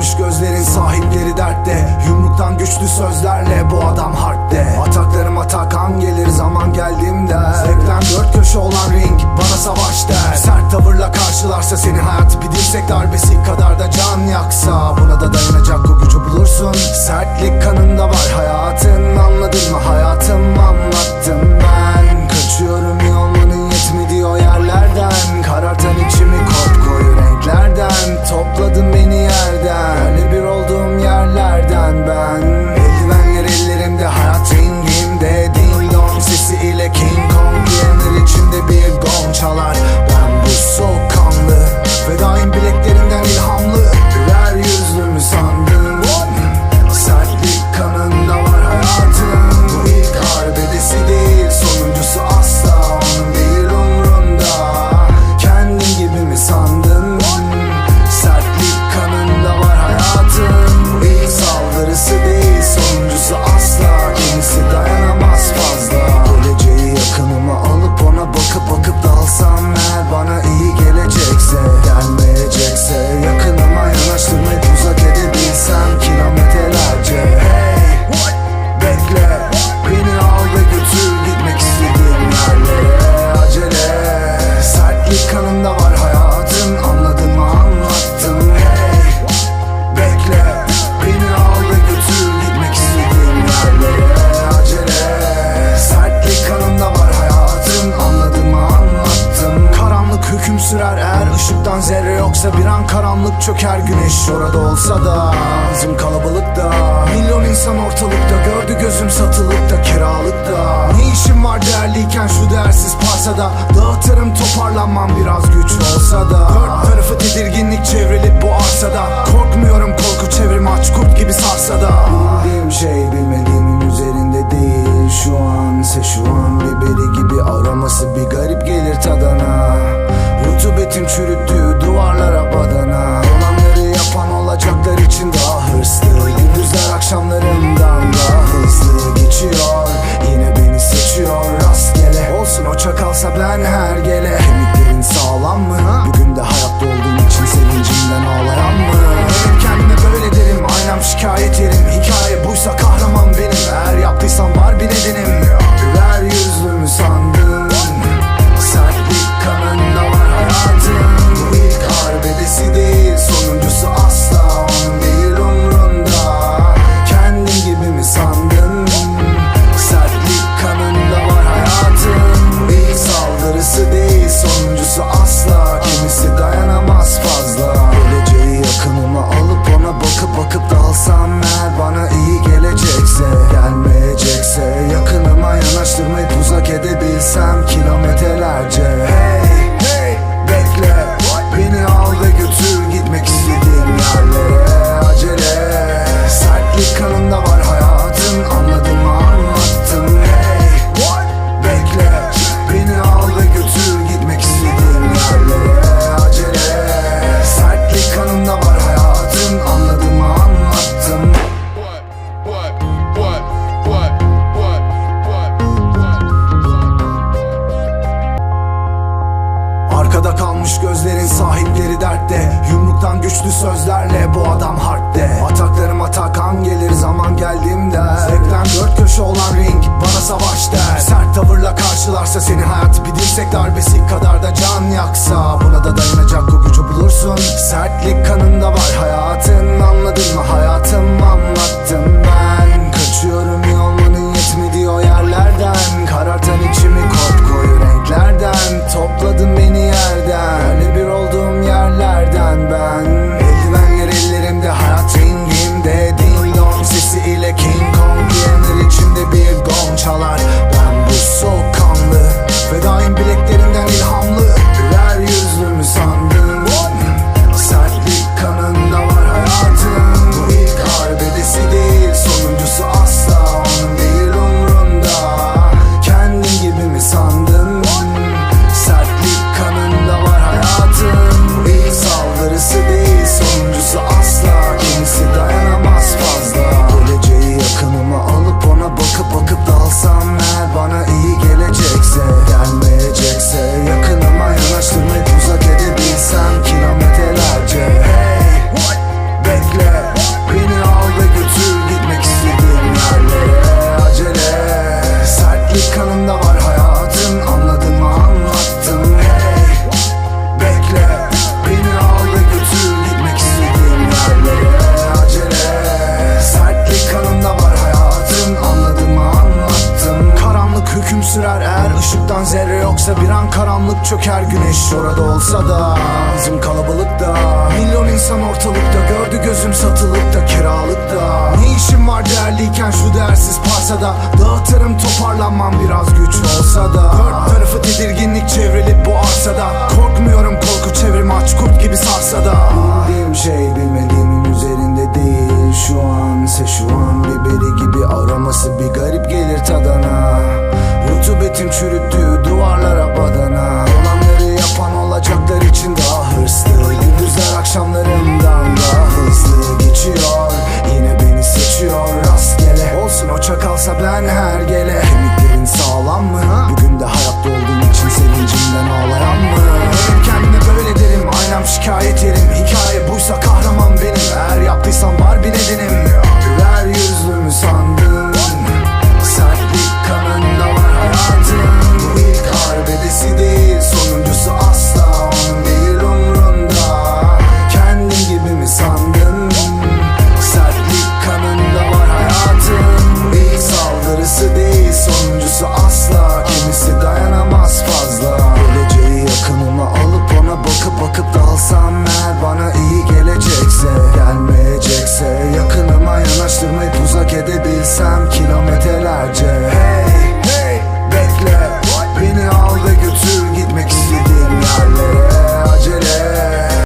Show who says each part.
Speaker 1: kalmış gözlerin sahipleri dertte. Yumruktan güçlü sözlerle bu adam harpte. Ataklarım atakan gelir zaman geldiğimde. Zevkten dört köşe olan ring bana savaş der. Sert tavırla karşılarsa seni hayat bir dirsek darbesi kadar da can yaksa. Buna da dayanacak o gücü bulursun. Sertlik kanında var hayatın anladın mı? Hayatım anlattım ben. Kaçıyorum iyi olmanın yetmediği o yerlerden. Karartan içimi kop koyu renklerden. Topladın beni karanlık çöker güneş orada olsa da Bizim kalabalıkta Milyon insan ortalıkta Gördü gözüm satılıkta kiralıkta Ne işim var değerliyken şu değersiz parsada Dağıtırım toparlanmam biraz güç olsa da. Dört tarafı tedirginlik çevrilip bu arsada Korkmuyorum korku çevrim aç kurt gibi sarsa da. Bildiğim şey bilmediğimin üzerinde değil. Şu an ise şu an biberi gibi aroması bir garip gelir tadana Rutubetin çürüttüğü duvarlara için daha hırslı Gündüzler akşamlarımdan daha hızlı geçiyor Yine beni seçiyor rastgele Olsun o çakalsa ben her gele Kemiklerin sağlam mı? Bugün de hayatta olduğum için sevincimden ağlayan mı? Hep kendime böyle derim aynam şikayet Yumruktan güçlü sözlerle bu adam harpte. Ataklarım atakan gelir zaman geldiğimde Sonuncusu asla. Kimisi dayan karanlık çöker güneş orada olsa da Bizim kalabalıkta Milyon insan ortalıkta Gördü gözüm satılıkta kiralıkta Ne işim var değerliyken şu değersiz parsada? Dağıtırım toparlanmam biraz güç. olsa boşa kalsa ben her gele Kemiklerin sağlam mı? Bugün de hayatta olduğun için sevincimden ağlayan mı? Kendime böyle derim aynam şikayet yerim Hikaye buysa